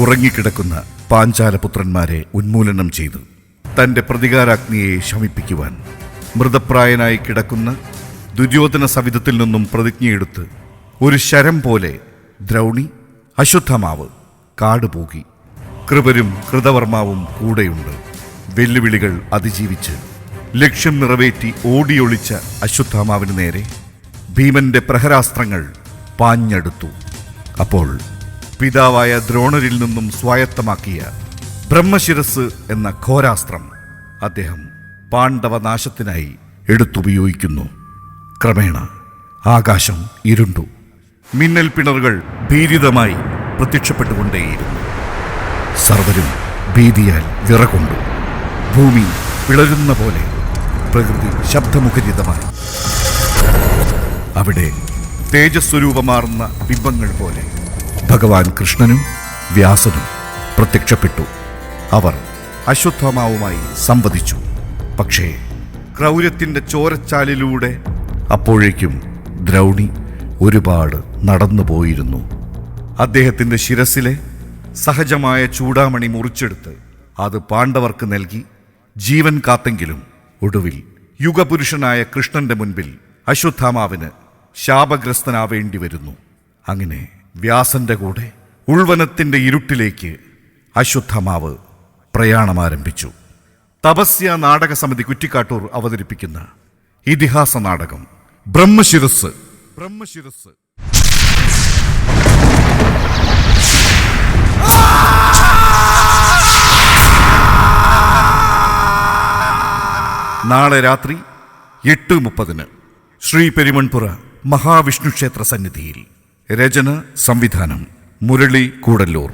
ഉറങ്ങിക്കിടക്കുന്ന പാഞ്ചാലപുത്രന്മാരെ ഉന്മൂലനം ചെയ്തു. തന്റെ പ്രതികാരാഗ്നിയെ ശമിപ്പിക്കുവാൻ മൃതപ്രായനായി കിടക്കുന്ന ദുര്യോധന സവിധത്തിൽ നിന്നും പ്രതിജ്ഞയെടുത്ത് ഒരു ശരം പോലെ ദ്രൗണി അശുദ്ധമാവ് കാടുപോകി. കൃപരും കൃതവർമാവും കൂടെയുണ്ട്. വെല്ലുവിളികൾ അതിജീവിച്ച് ലക്ഷ്യം നിറവേറ്റി ഓടിയൊളിച്ച അശ്വത്ഥാമാവിന് നേരെ ഭീമന്റെ പ്രഹരാസ്ത്രങ്ങൾ പാഞ്ഞടുത്തു. അപ്പോൾ പിതാവായ ദ്രോണരിൽ നിന്നും സ്വായത്തമാക്കിയ ബ്രഹ്മശിരസ് എന്ന ഘോരാസ്ത്രം അദ്ദേഹം പാണ്ഡവനാശത്തിനായി എടുത്തുപയോഗിക്കുന്നു. ക്രമേണ ആകാശം ഇരുണ്ടു. മിന്നൽ പിണറുകൾ ഭീരിതമായി പ്രത്യക്ഷപ്പെട്ടുകൊണ്ടേയിരുന്നു. സർവരും ഭീതിയാൽ വിറകൊണ്ടു. ഭൂമി പിളരുന്ന പോലെ പ്രകൃതി ശബ്ദമുഖരിതമായി. അവിടെ തേജസ്വരൂപമാർന്ന ബിംബങ്ങൾ പോലെ ഭഗവാൻ കൃഷ്ണനും വ്യാസനും പ്രത്യക്ഷപ്പെട്ടു. അവർ അശ്വത്ഥമാവുമായി സംവദിച്ചു. പക്ഷേ ക്രൗര്യത്തിന്റെ ചോരച്ചാലിലൂടെ അപ്പോഴേക്കും ദ്രൗണി ഒരുപാട് നടന്നുപോയിരുന്നു അദ്ദേഹത്തിന്റെ ശിരസിലെ സഹജമായ ചൂടാമണി മുറിച്ചെടുത്ത് അത് പാണ്ഡവർക്ക് നൽകി. ജീവൻ കാത്തെങ്കിലും ഒടുവിൽ യുഗപുരുഷനായ കൃഷ്ണന്റെ മുൻപിൽ അശ്വത്ഥാമാവിന് ശാപഗ്രസ്തനാവേണ്ടി വരുന്നു. അങ്ങനെ വ്യാസന്റെ കൂടെ ഉൾവനത്തിന്റെ ഇരുട്ടിലേക്ക് അശ്വത്ഥമാവ് പ്രയാണമാരംഭിച്ചു തപസ്യ നാടക സമിതി കുറ്റിക്കാട്ടൂർ അവതരിപ്പിക്കുന്ന ഇതിഹാസ നാടകം ബ്രഹ്മശിരസ്. ബ്രഹ്മശിരസ്. നാളെ രാത്രി എട്ട് മുപ്പതിന് ശ്രീ പെരുമൺപുറ മഹാവിഷ്ണു ക്ഷേത്ര സന്നിധിയിൽ രചന സംവിധാനം മുരളി കൂടല്ലൂർ